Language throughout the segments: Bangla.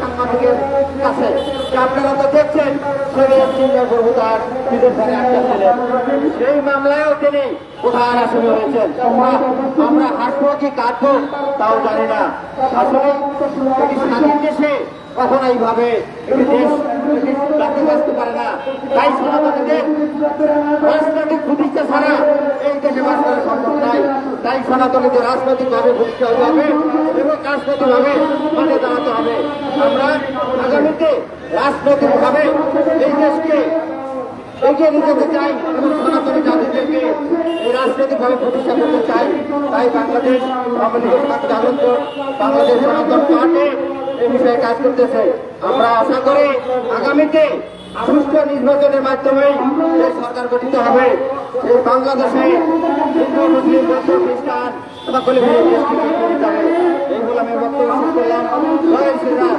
সাংবাদিকের সেই মামলায়ও তিনি প্রধান আসামি হয়েছেন আমরা হাসবো কি কাটবো তাও জানি আসলে একটি স্বাধীন দেশে কখনো এইভাবে পারে না। তাই সনাতনীদের রাজনৈতিক প্রতিষ্ঠা ছাড়া এই দেশে বাস করা সম্ভব নাই তাই সনাতনীদের রাজনৈতিকভাবে হতে হবে এবং রাজনৈতিকভাবে মানে দাঁড়াতে হবে। আমরা আগামীতে রাজনৈতিকভাবে এই দেশকে এগিয়ে নিয়ে যেতে চাই এবং সনাতনী জাতিদেরকে রাজনৈতিকভাবে প্রতিষ্ঠা করতে চাই। তাই বাংলাদেশ জাগ্রত বাংলাদেশ সনাতন পার্টি এই বিষয়ে কাজ করতেছে। আমরা আশা করি আগামীতে সুষ্ঠু নির্বাচনের মাধ্যমে সরকার গঠিত হবে এই বাংলাদেশে সকলে এই বলে আমি বক্তব্য শেষ করলাম জয় শ্রীরাম।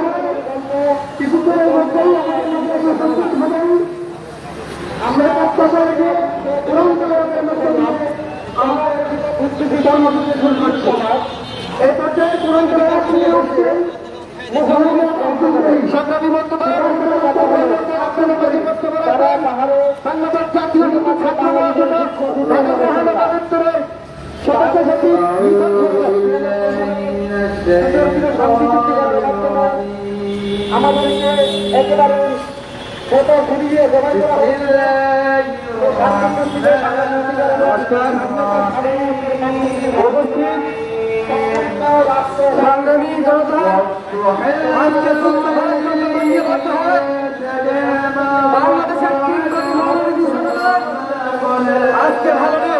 চেষ্টা যে পুরন্দরের আমরা করছি। এই পর্যায়ে পুরন্দরে আসলে উঠছে আমাদেরকে একেবারে কত ঘুরিয়ে জবাই করা সংগ্রামী জনতা আজকে বাংলাদেশের তিন কোটি আজকে ভারতে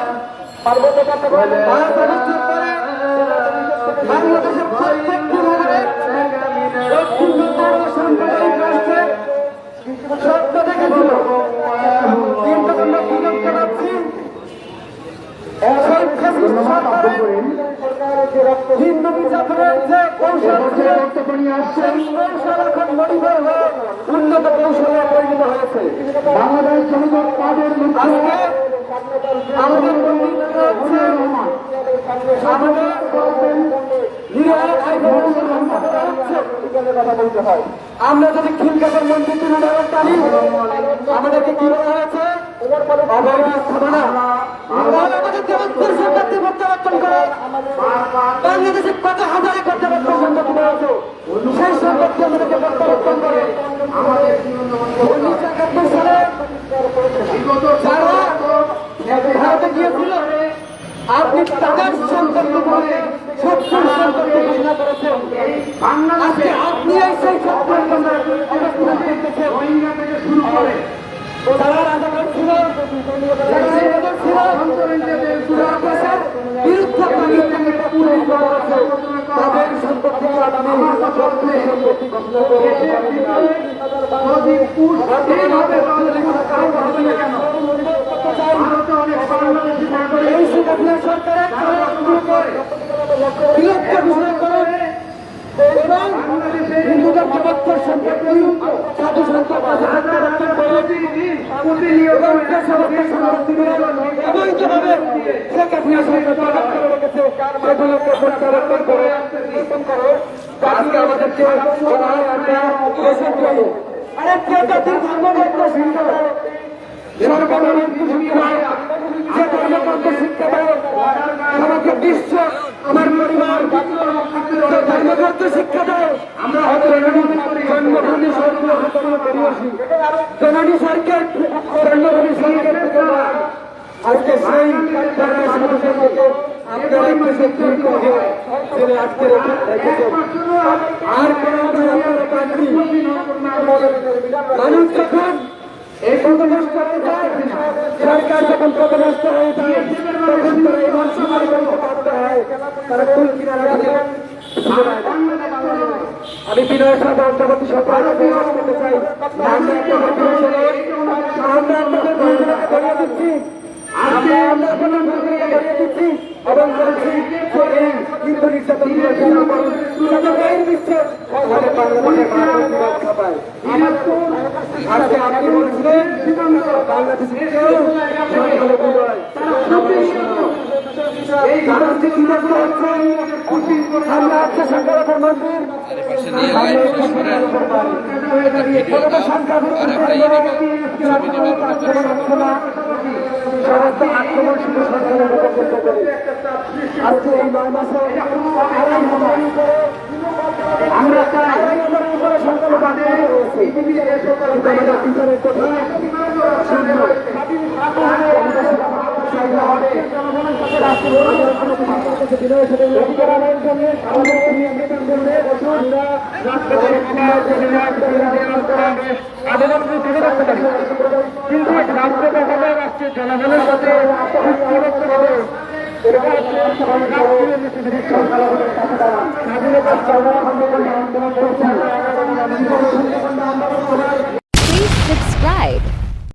পার্বত্য হিন্দু বিচার রয়েছে কৌশল সেই কৌশল এখন হয়ে উন্নত কৌশলে পরিণত হয়েছে। আজকে আমাদের আমাদের আমরা যদি খিলকাতের মন্দির তুলে টানি আমাদেরকে কি বলা হয়েছে? অবৈধ স্থাপনা সম্পত্তি প্রত্যাবর্তন করে বাংলাদেশে কত হাজারে সম্পত্তি রয়েছে সেই সম্পত্তি আমাদেরকে প্রত্যাবর্তন করে। উনিশশো একাত্তর সালে ভারতে গিয়েছিল, আপনি তাদের সম্পর্ক বলে সত্তর সম্পর্কে ঘোষণা করেছেন। আজকে আপনি এই সেই সম্পর্ক অবস্থান করতেছেন। থেকে শুরু করে তারা রাজাকার ছিল যারা রাজাকার ছিল বাংলাদেশের বিরুদ্ধে পাকিস্তানের পক্ষে করেছে তাদের সম্পত্তি আপনি সম্পত্তি ঘোষণা করতে এই সুবিধা সরকারের বিলুপ্ত ঘোষণা করে এবং হিন্দুদের দেবত্বর সম্পর্কে সাধু করে এবং অবৈধভাবে শেখ হাসিনা সরকার আজকে আমাদেরকে বলা হয়, আমরা দেশের জন্য আরে কেউ জাতির ধর্মগ্রন্থ শিক্ষা দেয়। সর্বজনীন শিক্ষা দেয় যে ধর্মগ্রন্থ শিক্ষা দেয়, আমাকে বিশ্ব, আমার পরিবার ধর্মগ্রন্থ শিক্ষা দেয়, আমরা হয়তো জন্মভূমি জননী একটু ছেলে আজকে রেখেছেন আর কোন পাননি। মানুষ যখন এই পদনষ্ট হয়ে যায়, সরকার আমি বিনয় অন্তর্বর্তী সরকার আমরা দিচ্ছি। আমাদের বাংলাদেশের মানুষ রক্ষা পায় আজকে আপনি বলছিলেন বাংলাদেশে কেউ সংখ্যালঘু নয় এই ভারতকে বিভক্ত হচ্ছে আমরা আজকে সংখ্যালঘুর করে আজকে এই নয় মাসে হাজার উপরে আমরা কিন্তু রাষ্ট্র কখনো রাষ্ট্রের জনগণের সাথে Please subscribe